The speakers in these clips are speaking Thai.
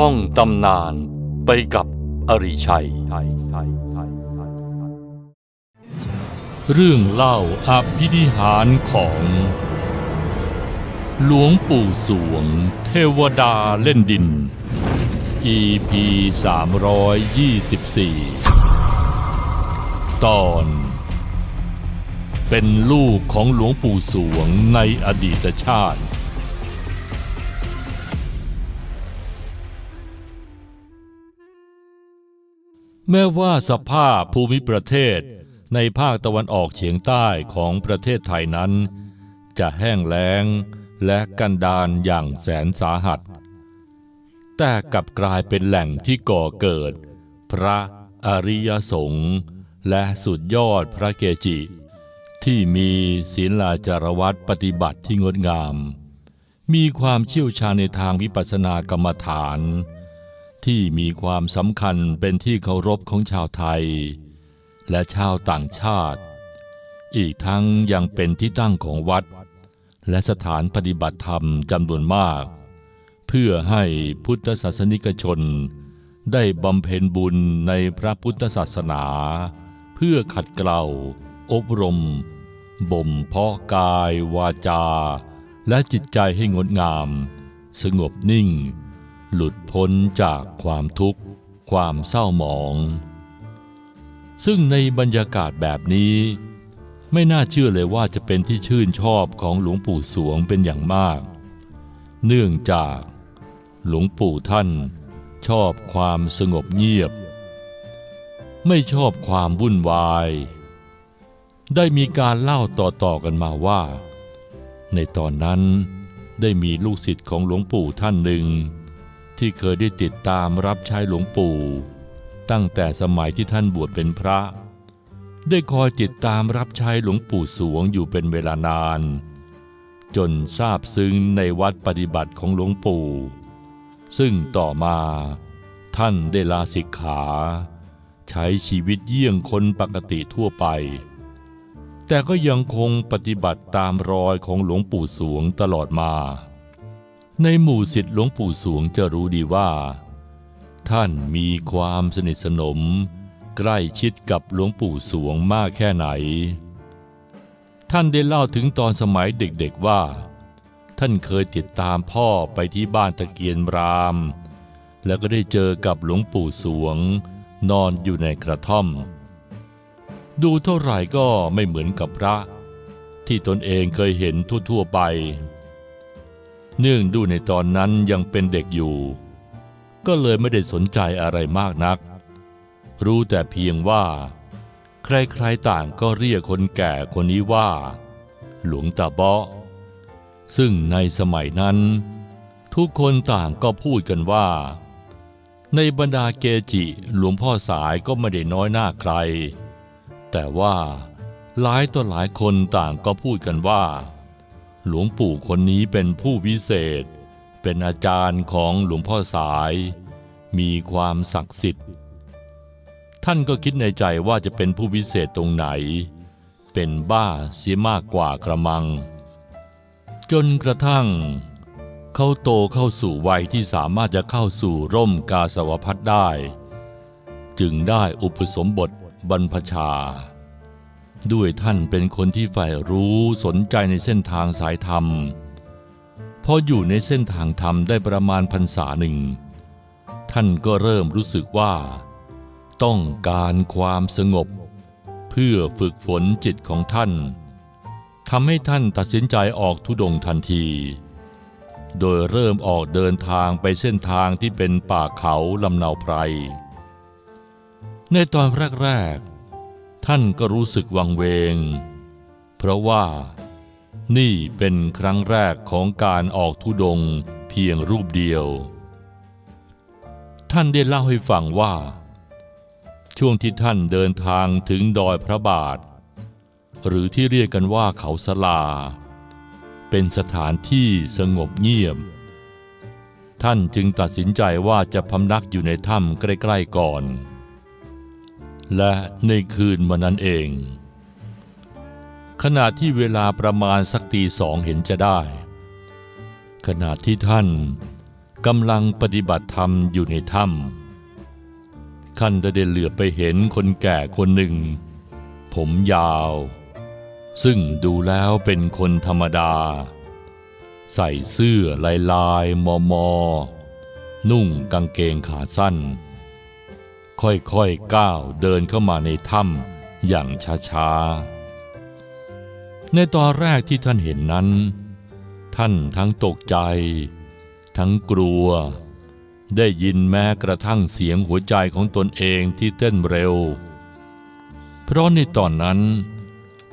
ท่องตำนานไปกับอริชัย เรื่องเล่าอภินิหารของ หลวงปู่สวง เทวดาเล่นดิน EP 324 ตอน เป็นลูกของหลวงปู่สวงในอดีตชาติ แม้ว่าสภาพภูมิประเทศในภาคตะวันออกเฉียงใต้ของประเทศไทยนั้น จะแห้งแล้งและกันดานอย่างแสนสาหัส แต่กลับกลายเป็นแหล่งที่ก่อเกิด พระอริยสงฆ์และสุดยอดพระเกจิ ที่มีศีลาจารวัตปฏิบัติที่งดงาม มีความเชี่ยวชาญในทางวิปัสสนากรรมฐาน ที่มีความสำคัญเป็นที่เคารพของชาวไทย และชาวต่างชาติ อีกทั้งยังเป็นที่ตั้งของวัด และสถานปฏิบัติธรรมจำนวนมาก เพื่อให้พุทธศาสนิกชน ได้บำเพ็ญบุญในพระพุทธศาสนา เพื่อขัดเกลาอบรม บ่มเพาะกายวาจา และจิตใจให้งดงาม สงบนิ่ง หลุดพ้นจากความทุกข์ ความเศร้าหมอง ซึ่งในบรรยากาศแบบนี้ ไม่น่าเชื่อเลยว่าจะเป็นที่ชื่นชอบของหลวงปู่สวงเป็นอย่างมาก เนื่องจาก หลวงปู่ท่านชอบความสงบเงียบ ไม่ชอบความวุ่นวาย ได้มีการเล่าต่อๆกันมาว่า ในตอนนั้นได้มีลูกศิษย์ของหลวงปู่ท่านหนึ่ง ที่เคยได้ติดตามรับใช้หลวงปู่ ตั้งแต่สมัยที่ท่านบวชเป็นพระ ได้คอยติดตามรับใช้หลวงปู่สวงอยู่เป็นเวลานาน จนทราบซึ้งในวัดปฏิบัติของหลวงปู่ ซึ่งต่อมาท่านได้ลาสิกขา ใช้ชีวิตเยี่ยงคนปกติทั่วไป แต่ก็ยังคงปฏิบัติตามรอยของหลวงปู่สวงตลอดมา ในหมู่สิทธิหลวงปู่สวงจะรู้ดีว่า ท่านมีความสนิทสนม ใกล้ชิดกับหลวงปู่สวงมากแค่ไหน ท่านได้เล่าถึงตอนสมัยเด็กๆว่า ท่านเคยติดตามพ่อไปที่บ้านตะเกียนราม แล้วก็ได้เจอกับหลวงปู่สวง นอนอยู่ในกระท่อม ดูเท่าไหร่ก็ไม่เหมือนกับพระ ที่ตนเองเคยเห็นทั่วๆไป เนื่องดูในตอนนั้นยังเป็นเด็กอยู่ ก็เลยไม่ได้สนใจอะไรมากนัก รู้แต่เพียงว่า ใครๆต่างก็เรียกคนแก่คนนี้ว่า หลวงตาเบาะซึ่งในสมัยนั้น ทุกคนต่างก็พูดกันว่า ในบรรดาเกจิหลวงพ่อสายก็ไม่ได้น้อยหน้าใคร แต่ว่าหลายต่อหลายคนต่างก็พูดกันว่า หลวงปู่คนนี้เป็นผู้วิเศษ เป็นอาจารย์ของหลวงพ่อสาย มีความศักดิ์สิทธิ์ ท่านก็คิดในใจว่าจะเป็นผู้วิเศษตรงไหน เป็นบ้าเสียมากกว่ากระมัง จนกระทั่ง เขาโตเข้าสู่วัยที่สามารถจะเข้าสู่ร่มกาสาวพัดได้ จึงได้อุปสมบทบรรพชา ด้วยท่านเป็นคนที่ใฝ่รู้สนใจในเส้นทางสายธรรม พออยู่ในเส้นทางธรรมได้ประมาณพรรษาหนึ่ง ท่านก็เริ่มรู้สึกว่า ต้องการความสงบ เพื่อฝึกฝนจิตของท่านทำให้ท่านตัดสินใจออกทุดงค์ทันที โดยเริ่มออกเดินทางไปเส้นทางที่เป็นป่าเขาลำเนาไพร ในตอนแรกๆ ท่านก็รู้สึกวังเวง เพราะว่านี่เป็นครั้งแรกของการออกทุดงเพียงรูปเดียว ท่านได้เล่าให้ฟังว่า ช่วงที่ท่านเดินทางถึงดอยพระบาท หรือที่เรียกกันว่าเขาสลา เป็นสถานที่สงบเงียบ ท่านจึงตัดสินใจว่าจะพำนักอยู่ในถ้ำใกล้ ๆก่อน และในคืนวันนั้นเอง ขณะที่เวลาประมาณสักตีสองเห็นจะได้ ขณะที่ท่านกำลังปฏิบัติธรรมอยู่ในถ้ำท่านได้เหลือไปเห็นคนแก่คนหนึ่ง ผมยาว ซึ่งดูแล้วเป็นคนธรรมดา ใส่เสื้อลายลายมอมอนุ่งกางเกงขาสั้น ค่อยๆก้าวเดินเข้ามาในถ้ำอย่างช้าๆ ในตอนแรกที่ท่านเห็นนั้น ท่านทั้งตกใจ ทั้งกลัว ได้ยินแม้กระทั่งเสียงหัวใจของตนเองที่เต้นเร็ว เพราะในตอนนั้น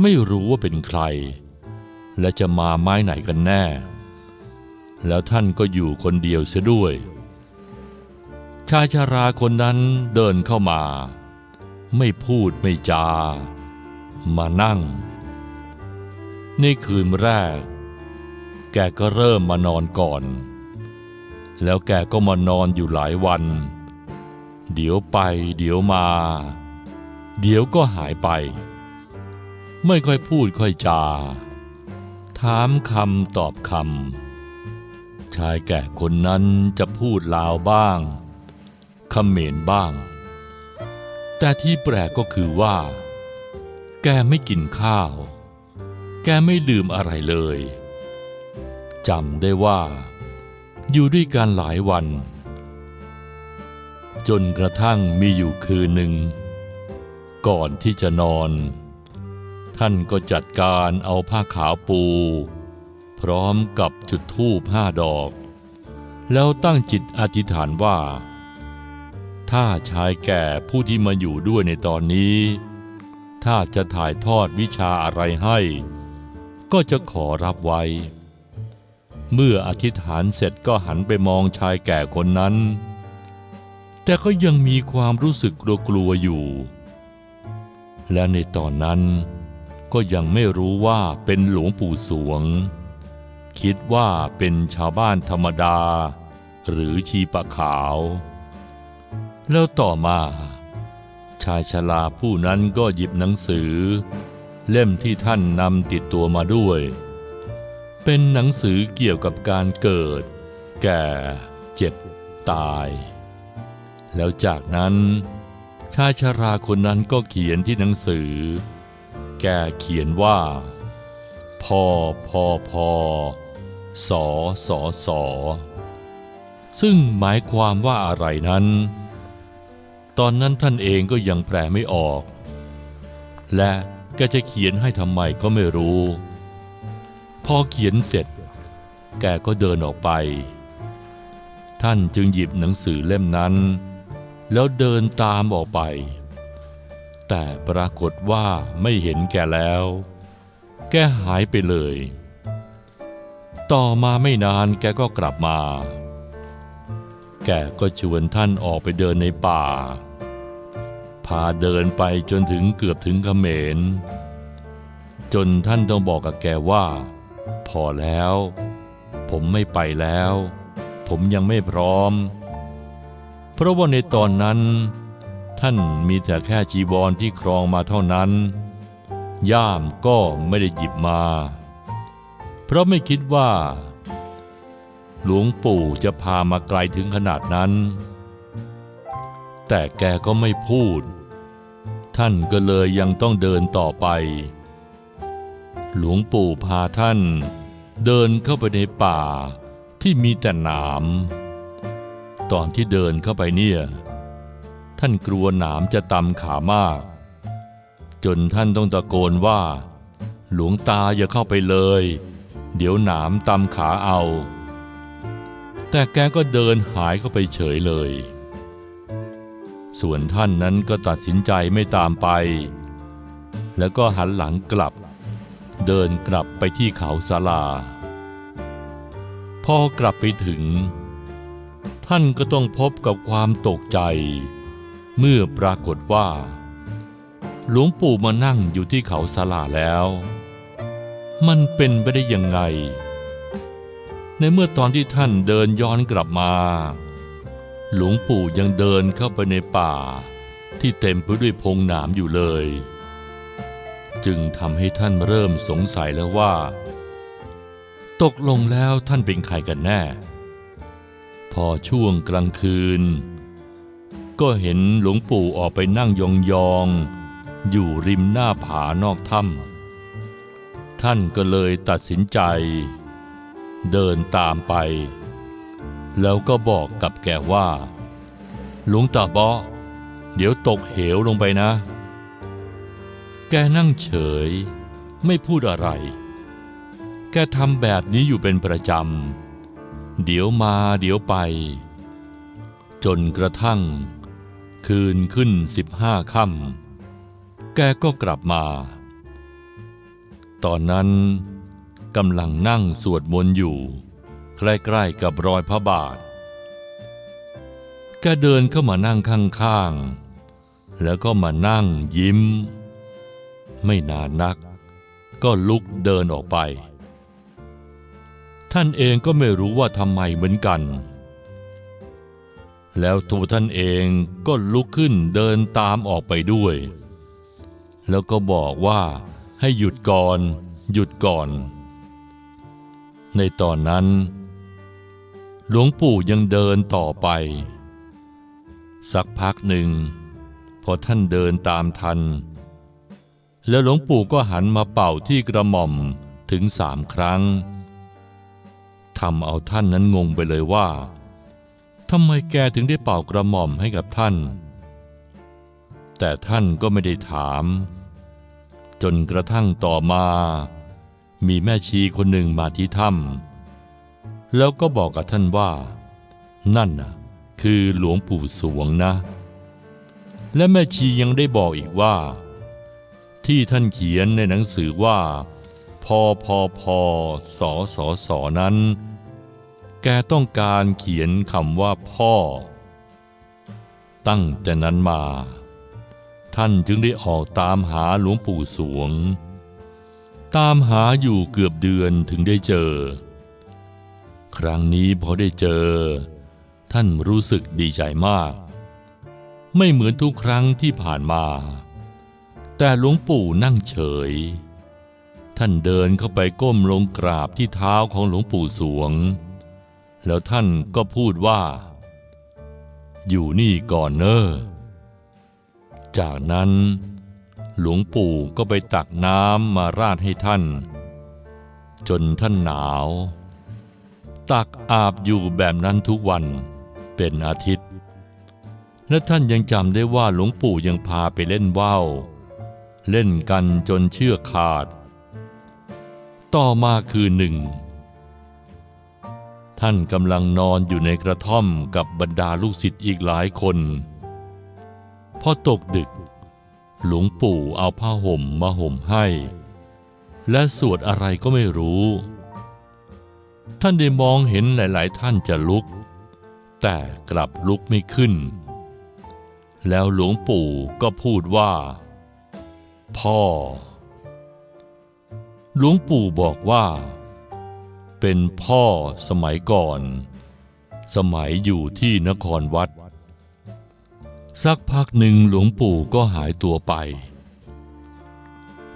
ไม่รู้ว่าเป็นใคร และจะมาไม้ไหนกันแน่ แล้วท่านก็อยู่คนเดียวเสียด้วย ชายชาราคนนั้นเดินเข้ามา ไม่พูดไม่จา มานั่ง ในคืนแรก แกก็เริ่มมานอนก่อน แล้วแกก็มานอนอยู่หลายวัน เดี๋ยวไปเดี๋ยวมา เดี๋ยวก็หายไป ไม่ค่อยพูดค่อยจา ถามคำตอบคำชายแก่คนนั้นจะพูดลาวบ้าง ขมรบ้าง แต่ที่แปลกก็คือว่า แกไม่กินข้าว แกไม่ดื่มอะไรเลยจำได้ว่า อยู่ด้วยกันหลายวัน จนกระทั่งมีอยู่คืนหนึ่ง ก่อนที่จะนอน ท่านก็จัดการเอาผ้าขาวปู พร้อมกับจุดธูปห้าดอก แล้วตั้งจิตอธิษฐานว่า ถ้าชายแก่ผู้ที่มาอยู่ด้วยในตอนนี้ ถ้าจะถ่ายทอดวิชาอะไรให้ ก็จะขอรับไว้ เมื่ออธิษฐานเสร็จก็หันไปมองชายแก่คนนั้น แต่ก็ยังมีความรู้สึกกลัวๆอยู่ และในตอนนั้นก็ยังไม่รู้ว่าเป็นหลวงปู่สวง คิดว่าเป็นชาวบ้านธรรมดา หรือชีปะขาว แล้วต่อมา ชายชราผู้นั้นก็หยิบหนังสือ เล่มที่ท่านนำติดตัวมาด้วย เป็นหนังสือเกี่ยวกับการเกิด แก่ เจ็บ ตาย แล้วจากนั้น ชายชราคนนั้นก็เขียนที่หนังสือ แกเขียนว่า พอพอพอสอสอสอซึ่งหมายความว่าอะไรนั้น ตอนนั้นท่านเองก็ยังแปลไม่ออก และแกจะเขียนให้ทำไมก็ไม่รู้ พอเขียนเสร็จ แกก็เดินออกไป ท่านจึงหยิบหนังสือเล่มนั้น แล้วเดินตามออกไป แต่ปรากฏว่าไม่เห็นแกแล้ว แกหายไปเลย ต่อมาไม่นานแกก็กลับมาแกก็ชวนท่านออกไปเดินในป่า พาเดินไปจนถึงเกือบถึงเขมร จนท่านต้องบอกกับแกว่า พอแล้ว ผมไม่ไปแล้ว ผมยังไม่พร้อม เพราะว่าในตอนนั้น ท่านมีแต่แค่จีวรที่ครองมาเท่านั้น ย่ามก็ไม่ได้หยิบมา เพราะไม่คิดว่า หลวงปู่จะพามาไกลถึงขนาดนั้นแต่แกก็ไม่พูด ท่านก็เลยยังต้องเดินต่อไป หลวงปู่พาท่านเดินเข้าไปในป่าที่มีแต่หนาม ตอนที่เดินเข้าไปเนี่ย ท่านกลัวหนามจะตำขามาก จนท่านต้องตะโกนว่า หลวงตาอย่าเข้าไปเลย เดี๋ยวหนามตำขาเอา แต่แกก็เดินหายเข้าไปเฉยเลย ส่วนท่านนั้นก็ตัดสินใจไม่ตามไป แล้วก็หันหลังกลับ เดินกลับไปที่เขาสาลา พอกลับไปถึง ท่านก็ต้องพบกับความตกใจ เมื่อปรากฏว่า หลวงปู่มานั่งอยู่ที่เขาสาลาแล้ว มันเป็นไปได้ยังไง ในเมื่อตอนที่ท่านเดินย้อนกลับมา หลวงปู่ยังเดินเข้าไปในป่า ที่เต็มไปด้วยพงหนามอยู่เลย จึงทำให้ท่านเริ่มสงสัยแล้วว่า ตกลงแล้วท่านเป็นใครกันแน่พพอช่วงกลางคืน ก็เห็นหลวงปู่ออกไปนั่งยองๆ อยู่ริมหน้าผานอกถ้ำท่านก็เลยตัดสินใจ เดินตามไป แล้วก็บอกกับแกว่า หลวงตาบาะเดี๋ยวตกเหวลงไปนะ แกนั่งเฉย ไม่พูดอะไร แกทำแบบนี้อยู่เป็นประจำ เดี๋ยวมาเดี๋ยวไป จนกระทั่ง คืนขึ้นสิบห้าค่ำแกก็กลับมา ตอนนั้นกำลังนั่งสวดมนต์อยู่ ใกล้ๆกับรอยพระบาท แกเดินเข้ามานั่งข้างๆ แล้วก็มานั่งยิ้ม ไม่นานนัก ก็ลุกเดินออกไป ท่านเองก็ไม่รู้ว่าทำไมเหมือนกัน แล้วตัวท่านเองก็ลุกขึ้นเดินตามออกไปด้วย แล้วก็บอกว่าให้หยุดก่อน หยุดก่อน ในตอนนั้น หลวงปู่ยังเดินต่อไป สักพักหนึ่ง พอท่านเดินตามทัน แล้วหลวงปู่ก็หันมาเป่าที่กระหม่อมถึงสามครั้งทำเอาท่านนั้นงงไปเลยว่าทำไมแกถึงได้เป่ากระหม่อมให้กับท่าน แต่ท่านก็ไม่ได้ถาม จนกระทั่งต่อมา มีแม่ชีคนหนึ่งมาที่ถ้ำ แล้วก็บอกกับท่านว่า นั่นน่ะ คือหลวงปู่สวงนะ และแม่ชียังได้บอกอีกว่า ที่ท่านเขียนในหนังสือว่า พอพอพอสอสอสอนั้น แกต้องการเขียนคำว่าพ่อ ตั้งแต่นั้นมา ท่านจึงได้ออกตามหาหลวงปู่สวง ตามหาอยู่เกือบเดือนถึงได้เจอ ครั้งนี้พอได้เจอ ท่านรู้สึกดีใจมาก ไม่เหมือนทุกครั้งที่ผ่านมา แต่หลวงปู่นั่งเฉย ท่านเดินเข้าไปก้มลงกราบที่เท้าของหลวงปู่สวง แล้วท่านก็พูดว่า อยู่นี่ก่อนเนอะจากนั้นหลวงปู่ก็ไปตักน้ำมาราดให้ท่าน จนท่านหนาว ตักอาบอยู่แบบนั้นทุกวันเป็นอาทิตย์ และท่านยังจำได้ว่าหลวงปู่ยังพาไปเล่นว่าวเล่นกันจนเชือกขาด ต่อมาคืนหนึ่ง ท่านกำลังนอนอยู่ในกระท่อมกับบรรดาลูกศิษย์อีกหลายคน พอตกดึก หลวงปู่เอาผ้าห่มมาห่มให้ และสวดอะไรก็ไม่รู้ ท่านได้มองเห็นหลาย ๆ ท่านจะลุก แต่กลับลุกไม่ขึ้น แล้วหลวงปู่ก็พูดว่า พ่อ หลวงปู่บอกว่า เป็นพ่อสมัยก่อน สมัยอยู่ที่นครวัด สักพักหนึ่งหลวงปู่ก็หายตัวไป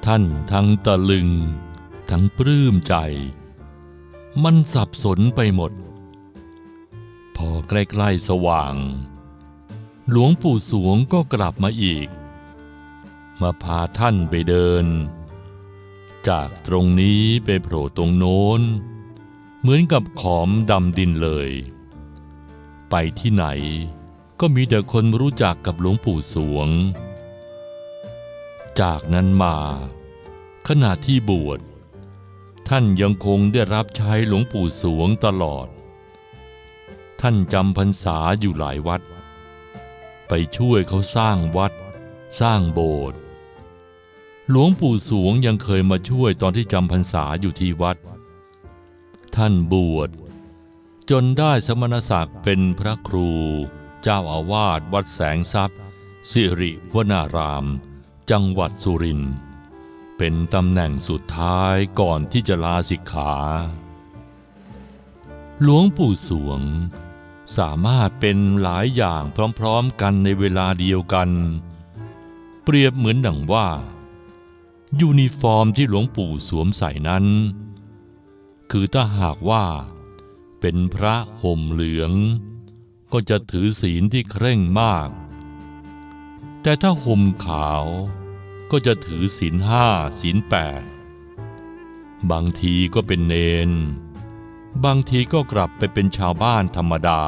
ท่านทั้งตะลึง ทั้งปลื้มใจ มันสับสนไปหมด พอใกล้ๆสว่าง หลวงปู่สวงก็กลับมาอีก มาพาท่านไปเดิน จากตรงนี้ไปโผล่ตรงโน้น เหมือนกับขอมดำดินเลย ไปที่ไหนก็มีแต่คนรู้จักกับหลวงปู่สวง จากนั้นมา ขณะที่บวช ท่านยังคงได้รับใช้หลวงปู่สวงตลอด ท่านจำพรรษาอยู่หลายวัด ไปช่วยเขาสร้างวัด สร้างโบสถ์หลวงปู่สวงยังเคยมาช่วยตอนที่จำพรรษาอยู่ที่วัด ท่านบวชจนได้สมณศักดิ์เป็นพระครู เจ้าอาวาสวัดแสงทรัพย์ สิริวนาราม จังหวัดสุรินทร์ เป็นตำแหน่งสุดท้ายก่อนที่จะลาสิกขา หลวงปู่สวง สามารถเป็นหลายอย่างพร้อมๆกันในเวลาเดียวกัน เปรียบเหมือนดังว่า ยูนิฟอร์มที่หลวงปู่สวมใส่นั้น คือถ้าหากว่า เป็นพระห่มเหลือง ก็จะถือศีลที่เคร่งมาก แต่ถ้าห่มขาว ก็จะถือศีลห้าศีลแปดบางทีก็เป็นเนน บางทีก็กลับไปเป็นชาวบ้านธรรมดา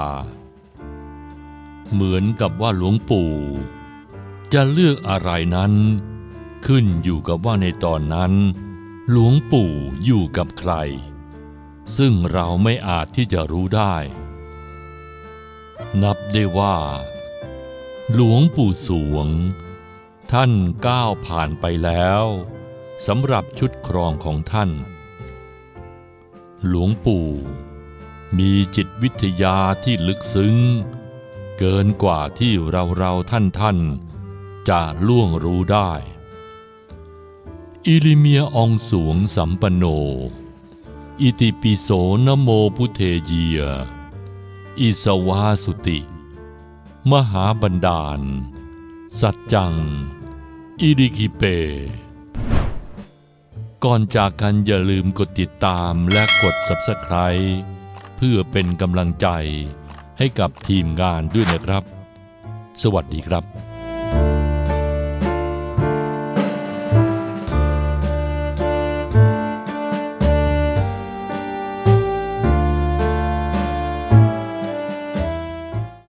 เหมือนกับว่าหลวงปู่ จะเลือกอะไรนั้น ขึ้นอยู่กับว่าในตอนนั้น หลวงปู่อยู่กับใคร ซึ่งเราไม่อาจที่จะรู้ได้ นับได้ว่า หลวงปู่สวง ท่านก้าวผ่านไปแล้วสำหรับชุดครองของท่าน หลวงปู่ มีจิตวิทยาที่ลึกซึ้ง เกินกว่าที่เราเราท่านท่านๆจะล่วงรู้ได้ อิลิเมียองสวงสัมปโน อิติปิโสนโมพุเทเยีย อิสวาสุติ มหาบันดาล สัจจัง อิริคิเป ก่อนจากกันอย่าลืมกดติดตามและกด Subscribe เพื่อเป็นกำลังใจให้กับทีมงานด้วยนะครับ สวัสดีครับ